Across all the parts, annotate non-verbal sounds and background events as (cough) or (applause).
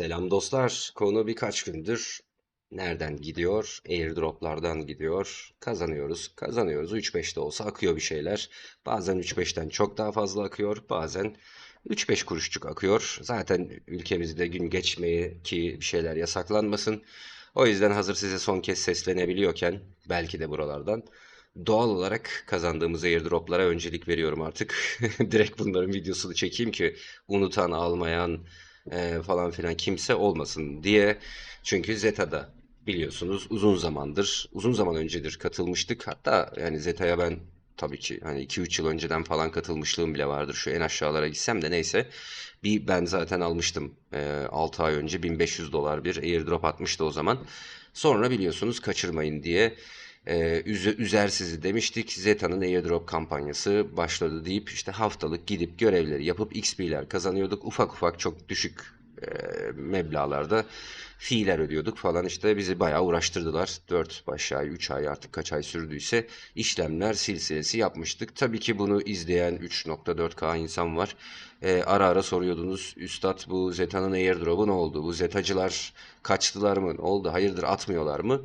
Selam dostlar. Konu birkaç gündür nereden gidiyor? Airdroplardan gidiyor. Kazanıyoruz, kazanıyoruz. 3-5 de olsa akıyor bir şeyler. Bazen 3-5'ten çok daha fazla akıyor. Bazen 3-5 kuruşçuk akıyor. Zaten ülkemizde gün geçmeye ki bir şeyler yasaklanmasın. O yüzden hazır size son kez seslenebiliyorken belki de buralardan doğal olarak kazandığımız airdroplara öncelik veriyorum artık. (laughs) Direkt bunların videosunu çekeyim ki unutan, almayan, e, falan filan kimse olmasın diye. Çünkü Zeta'da biliyorsunuz uzun zamandır, uzun zaman öncedir katılmıştık. Hatta yani Zeta'ya ben tabii ki hani 2-3 yıl önceden falan katılmışlığım bile vardır. Şu en aşağılara gitsem de neyse. Bir ben zaten almıştım e, 6 ay önce 1500 dolar bir airdrop atmıştı o zaman. Sonra biliyorsunuz kaçırmayın diye e, üze- üzer sizi demiştik. Zeta'nın airdrop kampanyası başladı deyip işte haftalık gidip görevleri yapıp XP'ler kazanıyorduk. Ufak ufak çok düşük e, meblağlarda fiiller ödüyorduk falan işte bizi bayağı uğraştırdılar. 4 aşağı 3 ay artık kaç ay sürdüyse işlemler silsilesi yapmıştık. Tabii ki bunu izleyen 3.4K insan var. E, ara ara soruyordunuz Üstad bu Zeta'nın airdrop'u ne oldu? Bu Zetacılar kaçtılar mı? Ne oldu? Hayırdır atmıyorlar mı?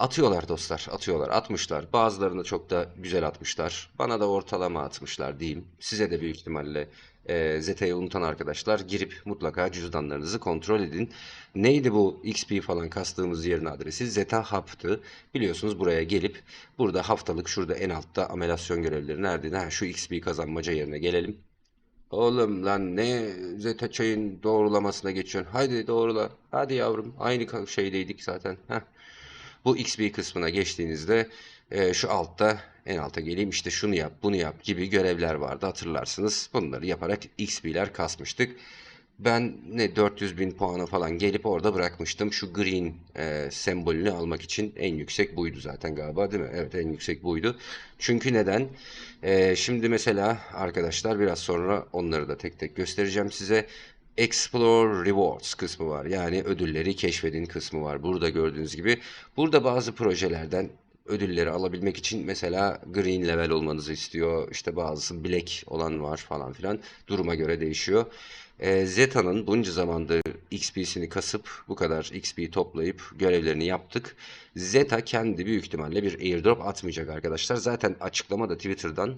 Atıyorlar dostlar, atıyorlar, atmışlar. Bazılarını çok da güzel atmışlar. Bana da ortalama atmışlar diyeyim. Size de büyük ihtimalle e, Zeta'yı unutan arkadaşlar girip mutlaka cüzdanlarınızı kontrol edin. Neydi bu XP falan kastığımız yerin adresi? Zeta Hub'tı. Biliyorsunuz buraya gelip burada haftalık şurada en altta amelasyon görevleri nerede? Ha, şu XP kazanmaca yerine gelelim. Oğlum lan ne Zeta çayın doğrulamasına geçiyorsun? Haydi doğrula. Hadi yavrum. Aynı şeydeydik zaten. Heh. Bu XP kısmına geçtiğinizde e, şu altta en alta geleyim işte şunu yap bunu yap gibi görevler vardı hatırlarsınız. Bunları yaparak XP'ler kasmıştık. Ben ne 400 bin puana falan gelip orada bırakmıştım. Şu green e, sembolünü almak için en yüksek buydu zaten galiba değil mi? Evet en yüksek buydu. Çünkü neden? E, şimdi mesela arkadaşlar biraz sonra onları da tek tek göstereceğim size. Explore Rewards kısmı var. Yani ödülleri keşfedin kısmı var. Burada gördüğünüz gibi. Burada bazı projelerden ödülleri alabilmek için mesela green level olmanızı istiyor. İşte bazısı black olan var falan filan. Duruma göre değişiyor. Ee, Zeta'nın bunca zamandır XP'sini kasıp bu kadar XP toplayıp görevlerini yaptık. Zeta kendi büyük ihtimalle bir airdrop atmayacak arkadaşlar. Zaten açıklamada Twitter'dan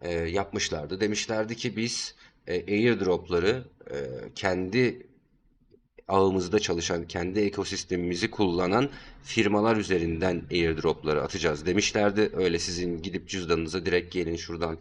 e, yapmışlardı. Demişlerdi ki biz e, airdropları e, kendi ağımızda çalışan, kendi ekosistemimizi kullanan firmalar üzerinden airdropları atacağız demişlerdi. Öyle sizin gidip cüzdanınıza direkt gelin şuradan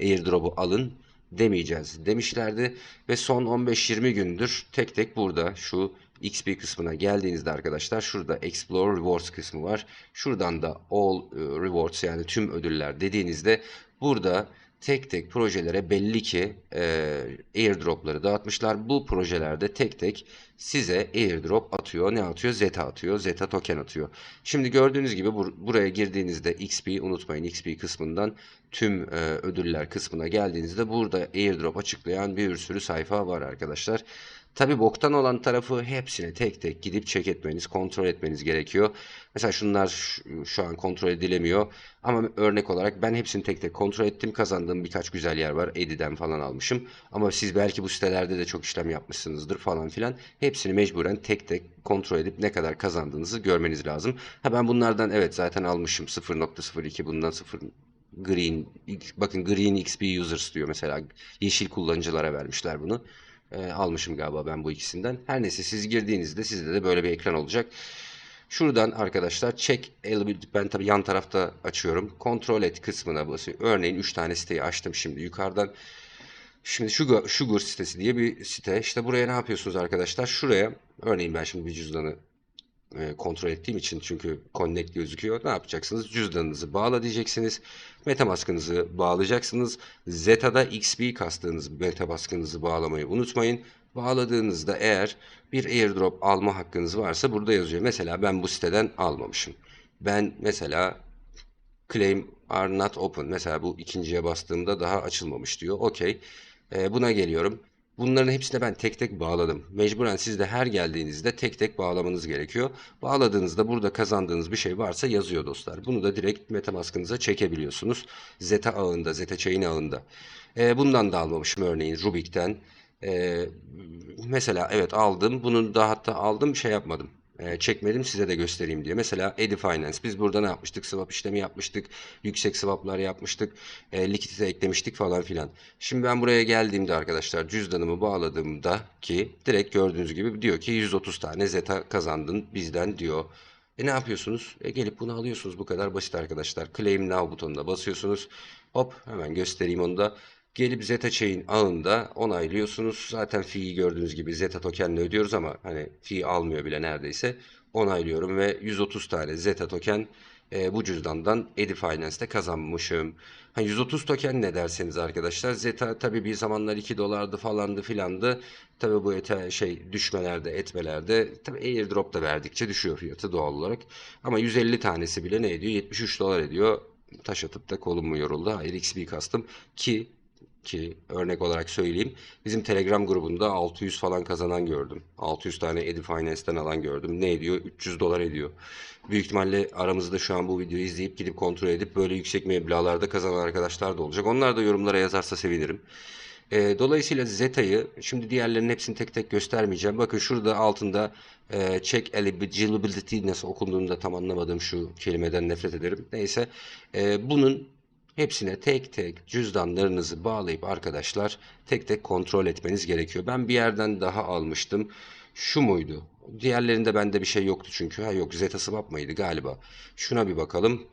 airdrop'u alın demeyeceğiz demişlerdi. Ve son 15-20 gündür tek tek burada şu XP kısmına geldiğinizde arkadaşlar şurada Explore Rewards kısmı var. Şuradan da All e, Rewards yani tüm ödüller dediğinizde burada tek tek projelere belli ki e, airdropları dağıtmışlar. Bu projelerde tek tek size airdrop atıyor. Ne atıyor? Zeta atıyor. Zeta token atıyor. Şimdi gördüğünüz gibi bur- buraya girdiğinizde XP unutmayın XP kısmından tüm e, ödüller kısmına geldiğinizde burada airdrop açıklayan bir sürü sayfa var arkadaşlar. Tabi boktan olan tarafı hepsine tek tek gidip check etmeniz, kontrol etmeniz gerekiyor. Mesela şunlar şu, şu an kontrol edilemiyor. Ama örnek olarak ben hepsini tek tek kontrol ettim. Kazandığım birkaç güzel yer var. Edi'den falan almışım. Ama siz belki bu sitelerde de çok işlem yapmışsınızdır falan filan. Hepsini mecburen tek tek kontrol edip ne kadar kazandığınızı görmeniz lazım. Ha ben bunlardan evet zaten almışım. 0.02 bundan 0 Green bakın Green XP users diyor mesela yeşil kullanıcılara vermişler bunu. E, almışım galiba ben bu ikisinden. Her neyse siz girdiğinizde sizde de böyle bir ekran olacak. Şuradan arkadaşlar check ben tabii yan tarafta açıyorum. Kontrol et kısmına basıyorum. Örneğin 3 tane siteyi açtım şimdi yukarıdan. Şimdi Sugar, Sugar sitesi diye bir site. İşte buraya ne yapıyorsunuz arkadaşlar? Şuraya örneğin ben şimdi bir cüzdanı e, kontrol ettiğim için çünkü connect gözüküyor. Ne yapacaksınız? Cüzdanınızı bağla diyeceksiniz. Metamask'ınızı bağlayacaksınız. Zeta'da XP kastığınız Metamask'ınızı bağlamayı unutmayın. Bağladığınızda eğer bir airdrop alma hakkınız varsa burada yazıyor. Mesela ben bu siteden almamışım. Ben mesela claim are not open. Mesela bu ikinciye bastığımda daha açılmamış diyor. Okey. Ee, buna geliyorum. Bunların hepsine ben tek tek bağladım. Mecburen siz de her geldiğinizde tek tek bağlamanız gerekiyor. Bağladığınızda burada kazandığınız bir şey varsa yazıyor dostlar. Bunu da direkt Metamask'ınıza çekebiliyorsunuz. Zeta ağında, Zeta Chain ağında. Ee, bundan da almamışım örneğin Rubik'ten. Ee, mesela evet aldım. Bunun da hatta aldım şey yapmadım. Ee, çekmedim size de göstereyim diye. Mesela Edi Finance. Biz burada ne yapmıştık? Swap işlemi yapmıştık. Yüksek swaplar yapmıştık. E, likidite eklemiştik falan filan. Şimdi ben buraya geldiğimde arkadaşlar cüzdanımı bağladığımda ki direkt gördüğünüz gibi diyor ki 130 tane Zeta kazandın bizden diyor. E ne yapıyorsunuz? E gelip bunu alıyorsunuz. Bu kadar basit arkadaşlar. Claim Now butonuna basıyorsunuz. Hop hemen göstereyim onu da. Gelip Zeta Chain ağında onaylıyorsunuz. Zaten fee'yi gördüğünüz gibi Zeta tokenle ödüyoruz ama hani fee almıyor bile neredeyse. Onaylıyorum ve 130 tane Zeta token e, bu cüzdandan Edi Finance'te kazanmışım. Ha, 130 token ne derseniz arkadaşlar. Zeta tabi bir zamanlar 2 dolardı falandı filandı. Tabi bu ete, şey düşmelerde etmelerde tabi airdrop da verdikçe düşüyor fiyatı doğal olarak. Ama 150 tanesi bile ne ediyor? 73 dolar ediyor. Taş atıp da kolum mu yoruldu? Hayır XP kastım ki ki örnek olarak söyleyeyim. Bizim Telegram grubunda 600 falan kazanan gördüm. 600 tane Edi Finance'ten alan gördüm. Ne ediyor? 300 dolar ediyor. Büyük ihtimalle aramızda şu an bu videoyu izleyip gidip kontrol edip böyle yüksek meblağlarda kazanan arkadaşlar da olacak. Onlar da yorumlara yazarsa sevinirim. E, dolayısıyla Zeta'yı şimdi diğerlerinin hepsini tek tek göstermeyeceğim. Bakın şurada altında e, check eligibility nasıl okunduğunu da tam anlamadığım şu kelimeden nefret ederim. Neyse e, bunun Hepsine tek tek cüzdanlarınızı bağlayıp arkadaşlar tek tek kontrol etmeniz gerekiyor. Ben bir yerden daha almıştım. Şu muydu? Diğerlerinde bende bir şey yoktu çünkü. Ha yok Zeta Swap mıydı galiba. Şuna bir bakalım.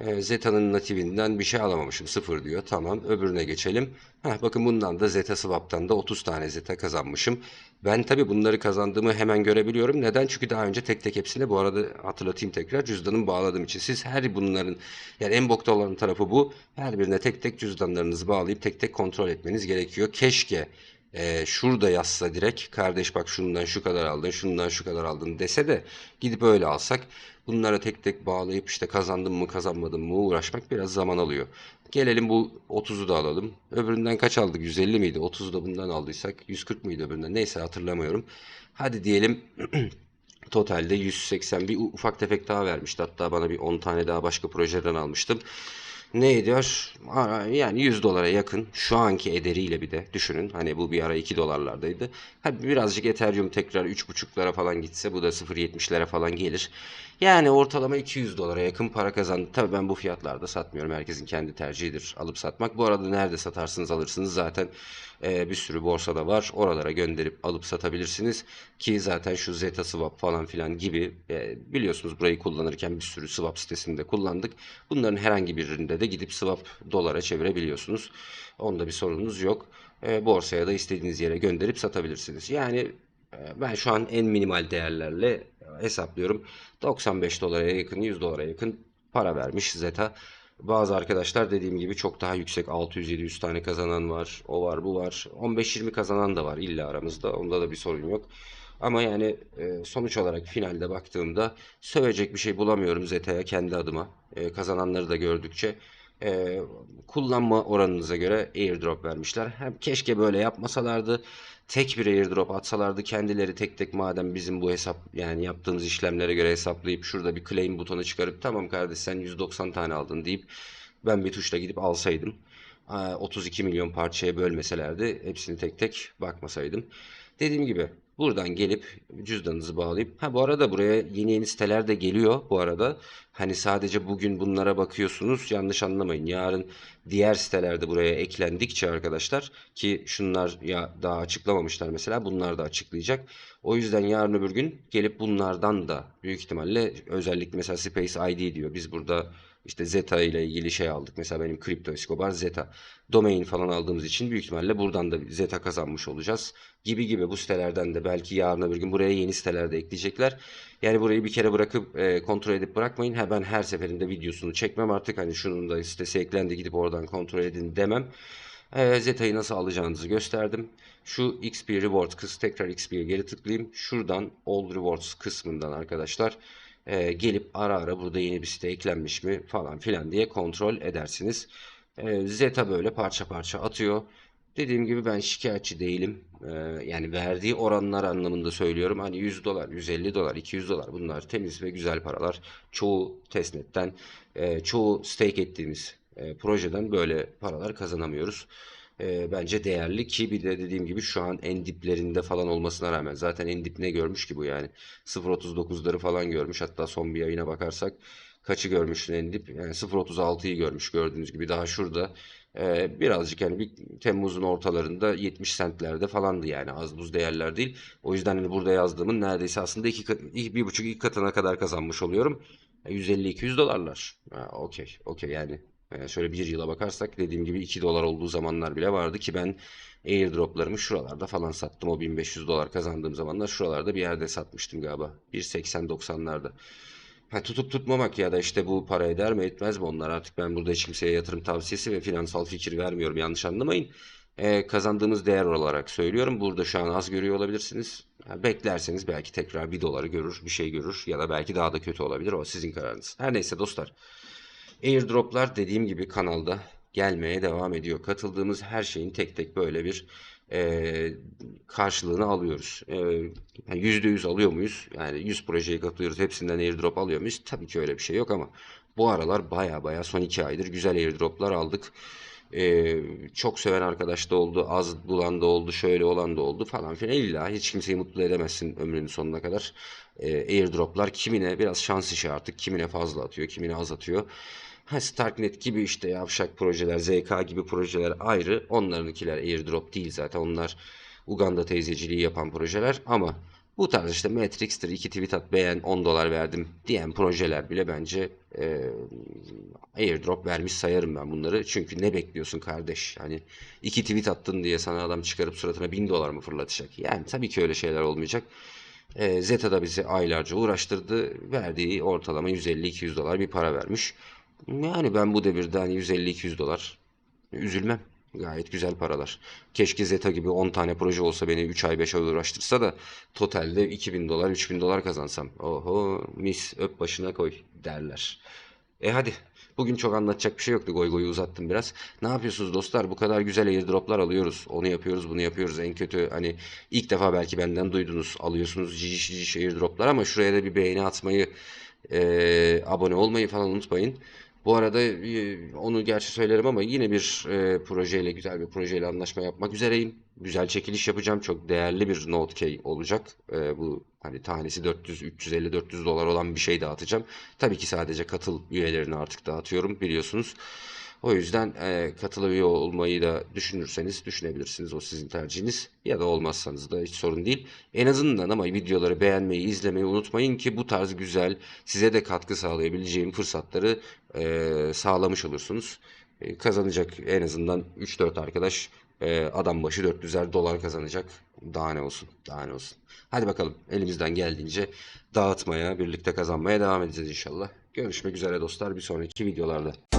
E, Zeta'nın nativinden bir şey alamamışım. Sıfır diyor. Tamam. Öbürüne geçelim. Heh, bakın bundan da Zeta Swap'tan da 30 tane Zeta kazanmışım. Ben tabii bunları kazandığımı hemen görebiliyorum. Neden? Çünkü daha önce tek tek hepsine bu arada hatırlatayım tekrar cüzdanımı bağladığım için. Siz her bunların yani en bokta olan tarafı bu. Her birine tek tek cüzdanlarınızı bağlayıp tek tek kontrol etmeniz gerekiyor. Keşke e, şurada yazsa direkt kardeş bak şundan şu kadar aldın şundan şu kadar aldın dese de gidip öyle alsak bunlara tek tek bağlayıp işte kazandım mı kazanmadım mı uğraşmak biraz zaman alıyor. Gelelim bu 30'u da alalım. Öbüründen kaç aldık? 150 miydi? 30'u da bundan aldıysak 140 mıydı öbüründen? Neyse hatırlamıyorum. Hadi diyelim (clears throat) totalde 180 bir ufak tefek daha vermişti. Hatta bana bir 10 tane daha başka projeden almıştım ne ediyor? Yani 100 dolara yakın şu anki ederiyle bir de düşünün. Hani bu bir ara 2 dolarlardaydı. Ha, birazcık Ethereum tekrar 3.5'lara falan gitse bu da 0.70'lere falan gelir. Yani ortalama 200 dolara yakın para kazandı. Tabii ben bu fiyatlarda satmıyorum. Herkesin kendi tercihidir alıp satmak. Bu arada nerede satarsınız alırsınız zaten e, bir sürü borsada var. Oralara gönderip alıp satabilirsiniz. Ki zaten şu Zeta Swap falan filan gibi e, biliyorsunuz burayı kullanırken bir sürü swap sitesinde kullandık. Bunların herhangi birinde de gidip swap dolara çevirebiliyorsunuz. Onda bir sorununuz yok. E, borsaya da istediğiniz yere gönderip satabilirsiniz. Yani e, ben şu an en minimal değerlerle hesaplıyorum. 95 dolara yakın 100 dolara yakın para vermiş Zeta. Bazı arkadaşlar dediğim gibi çok daha yüksek 600-700 tane kazanan var. O var bu var. 15-20 kazanan da var illa aramızda. Onda da bir sorun yok. Ama yani e, sonuç olarak finalde baktığımda sövecek bir şey bulamıyorum Zeta'ya kendi adıma. E, kazananları da gördükçe e, kullanma oranınıza göre airdrop vermişler. Hem keşke böyle yapmasalardı. Tek bir airdrop atsalardı kendileri tek tek madem bizim bu hesap yani yaptığımız işlemlere göre hesaplayıp şurada bir claim butonu çıkarıp tamam kardeş sen 190 tane aldın deyip ben bir tuşla gidip alsaydım. 32 milyon parçaya bölmeselerdi hepsini tek tek bakmasaydım. Dediğim gibi Buradan gelip cüzdanınızı bağlayıp ha bu arada buraya yeni yeni siteler de geliyor bu arada. Hani sadece bugün bunlara bakıyorsunuz yanlış anlamayın. Yarın diğer sitelerde buraya eklendikçe arkadaşlar ki şunlar ya daha açıklamamışlar mesela bunlar da açıklayacak. O yüzden yarın öbür gün gelip bunlardan da büyük ihtimalle özellikle mesela Space ID diyor. Biz burada işte Zeta ile ilgili şey aldık. Mesela benim Crypto Escobar Zeta. Domain falan aldığımız için büyük ihtimalle buradan da Zeta kazanmış olacağız. Gibi gibi bu sitelerden de belki yarın öbür gün buraya yeni siteler de ekleyecekler. Yani burayı bir kere bırakıp e, kontrol edip bırakmayın. Ha ben her seferinde videosunu çekmem artık. Hani şunun da sitesi eklendi gidip oradan kontrol edin demem. E, Zeta'yı nasıl alacağınızı gösterdim. Şu XP Rewards kısmı tekrar XP'ye geri tıklayayım. Şuradan All Rewards kısmından arkadaşlar e, gelip ara ara burada yeni bir site eklenmiş mi falan filan diye kontrol edersiniz. E, Zeta böyle parça parça atıyor. Dediğim gibi ben şikayetçi değilim. Ee, yani verdiği oranlar anlamında söylüyorum. Hani 100 dolar, 150 dolar, 200 dolar bunlar temiz ve güzel paralar. Çoğu testnetten, e, çoğu stake ettiğimiz e, projeden böyle paralar kazanamıyoruz. E, bence değerli ki bir de dediğim gibi şu an en diplerinde falan olmasına rağmen zaten en dip ne görmüş ki bu yani? 0.39'ları falan görmüş. Hatta son bir yayına bakarsak kaçı görmüş en dip? Yani 0.36'yı görmüş gördüğünüz gibi. Daha şurada e, birazcık yani bir Temmuz'un ortalarında 70 sentlerde falandı yani. Az buz değerler değil. O yüzden hani burada yazdığımın neredeyse aslında iki, kat- iki- bir buçuk iki katına kadar kazanmış oluyorum. 150-200 dolarlar. Ha, okey okey yani şöyle bir yıla bakarsak dediğim gibi 2 dolar olduğu zamanlar bile vardı ki ben airdroplarımı şuralarda falan sattım. O 1500 dolar kazandığım zamanlar şuralarda bir yerde satmıştım galiba. 1.80-90'larda. Ha, tutup tutmamak ya da işte bu para eder mi etmez mi onlar artık ben burada hiç kimseye yatırım tavsiyesi ve finansal fikir vermiyorum yanlış anlamayın. Ee, kazandığımız değer olarak söylüyorum. Burada şu an az görüyor olabilirsiniz. Ha, beklerseniz belki tekrar bir doları görür, bir şey görür ya da belki daha da kötü olabilir. O sizin kararınız. Her neyse dostlar. Airdroplar dediğim gibi kanalda gelmeye devam ediyor. Katıldığımız her şeyin tek tek böyle bir e, karşılığını alıyoruz. E, yani %100 alıyor muyuz? Yani 100 projeye katılıyoruz. Hepsinden airdrop alıyor muyuz? Tabii ki öyle bir şey yok ama bu aralar baya baya son 2 aydır güzel airdroplar aldık. E, çok seven arkadaş da oldu, az bulan da oldu, şöyle olan da oldu falan filan. İlla hiç kimseyi mutlu edemezsin ömrünün sonuna kadar. E, airdroplar kimine biraz şans işi artık, kimine fazla atıyor, kimine az atıyor. Ha, Starknet gibi işte yavşak projeler, ZK gibi projeler ayrı. Onlarınkiler airdrop değil zaten. Onlar Uganda teyzeciliği yapan projeler ama bu tarz işte Matrix'tir, iki tweet at beğen 10 dolar verdim diyen projeler bile bence e, airdrop vermiş sayarım ben bunları. Çünkü ne bekliyorsun kardeş? Hani iki tweet attın diye sana adam çıkarıp suratına 1000 dolar mı fırlatacak? Yani tabii ki öyle şeyler olmayacak. E, Zeta da bizi aylarca uğraştırdı. Verdiği ortalama 150-200 dolar bir para vermiş. Yani ben bu devirde hani 150-200 dolar üzülmem. Gayet güzel paralar. Keşke Zeta gibi 10 tane proje olsa beni 3 ay 5 ay uğraştırsa da totalde 2000 dolar 3000 dolar kazansam. Oho mis öp başına koy derler. E hadi. Bugün çok anlatacak bir şey yoktu. Goy goyu uzattım biraz. Ne yapıyorsunuz dostlar? Bu kadar güzel airdroplar alıyoruz. Onu yapıyoruz, bunu yapıyoruz. En kötü hani ilk defa belki benden duydunuz. Alıyorsunuz cici cici airdroplar ama şuraya da bir beğeni atmayı, e, abone olmayı falan unutmayın. Bu arada e, onu gerçi söylerim ama yine bir e, projeyle, güzel bir projeyle anlaşma yapmak üzereyim. Güzel çekiliş yapacağım. Çok değerli bir Note K olacak. E, bu hani tanesi 400, 350, 400 dolar olan bir şey dağıtacağım. Tabii ki sadece katıl üyelerini artık dağıtıyorum biliyorsunuz. O yüzden e, katıl olmayı da düşünürseniz düşünebilirsiniz. O sizin tercihiniz. Ya da olmazsanız da hiç sorun değil. En azından ama videoları beğenmeyi, izlemeyi unutmayın ki bu tarz güzel, size de katkı sağlayabileceğim fırsatları e, sağlamış olursunuz. E, kazanacak en azından 3-4 arkadaş e, adam başı 400'er dolar kazanacak. Daha ne olsun, daha ne olsun. Hadi bakalım elimizden geldiğince dağıtmaya, birlikte kazanmaya devam edeceğiz inşallah. Görüşmek üzere dostlar bir sonraki videolarda.